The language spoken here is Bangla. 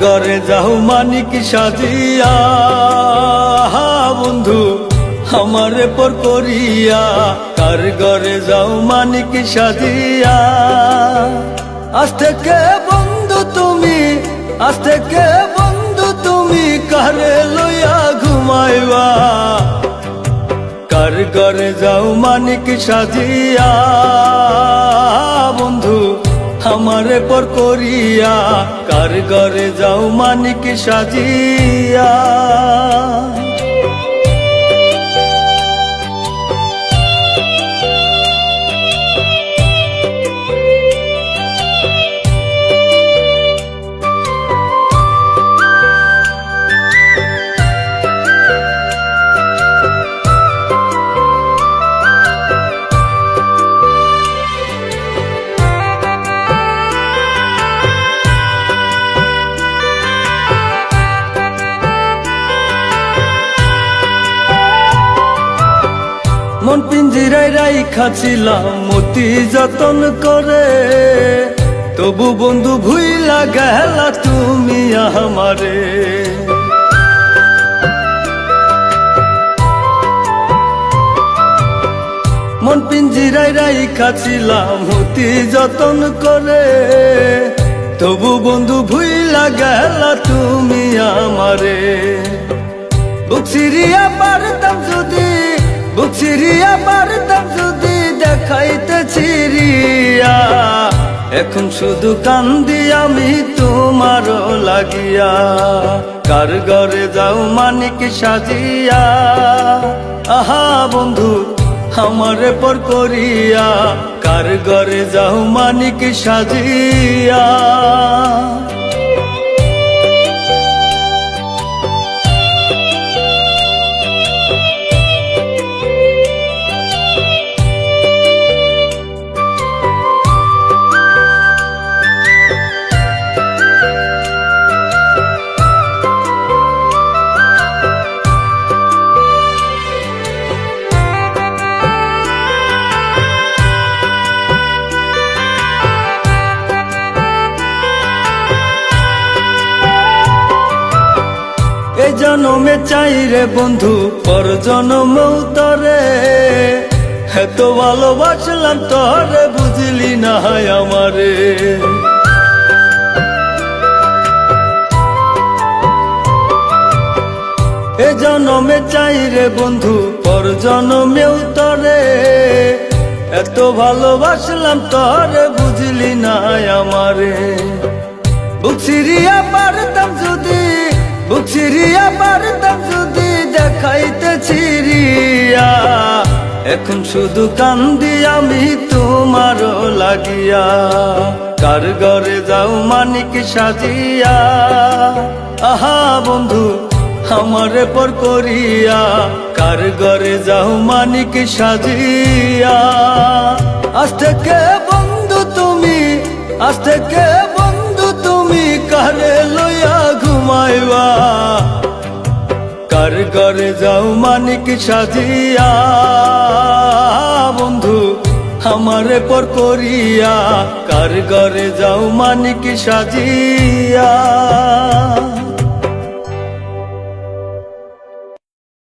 ঘরে যাও মানিক সাজিয়া। বন্ধু, আমারে পর করিয়া। কার ঘরে যাও মানিক সাজিয়া। আজ থেকে বন্ধু তুমি, আজ থেকে বন্ধু তুমি, কারে লইয়া ঘুমাইবা? কার ঘরে যাও মানিক সাজিয়া। আমারে পর করিয়া কার ঘরে যাও মানিক সাজিয়া। মন পিঞ্জিরায় রাইখাছিলাম মতি যতন করে। তবু বন্ধু ভুইলা গেলা তুমি আমারে। মন পিঞ্জিরায় রাইখাছিলাম মতি যতন করে। তবু বন্ধু ভুইলা গেলা তুমি আমারে। বুক সিরিয়া পারতাম যদি বুক পারতাম যদি দেখাইতে চিরিয়া, এখন শুধু কান্দি আমি তোমার লাগিয়া। কার ঘরে যাও মানিক সাজিয়া। আহা বন্ধু, আমারে পর করিয়া। কার ঘরে যাও মানিক সাজিয়া। এই জনমে চাই রে বন্ধু, পর জনম তরে এত ভালোবাসলাম তরে, বুঝলি না হয় আমারে। এ জনমে চাই রে বন্ধু, পর জনমেও তরে এত ভালোবাসলাম তরে, বুঝলি না আমারে। বুক সিরিয়া পারতাম যদি বুক পারতাম যদি দেখাইতে চিরিয়া এখন শুধু কান্দি আমি তোমার লাগিয়া। কার ঘরে যাও মানিক সাজিয়া। আহা বন্ধু, আমারে পর করিয়া। কার ঘরে যাও মানিক সাজিয়া। আজ থেকে বন্ধু তুমি, আজ থেকে কার যাও মানিক সাজিয়া। বন্ধু আমারে পর করিয়া কার ঘরে যাও মানিক সাজিয়া?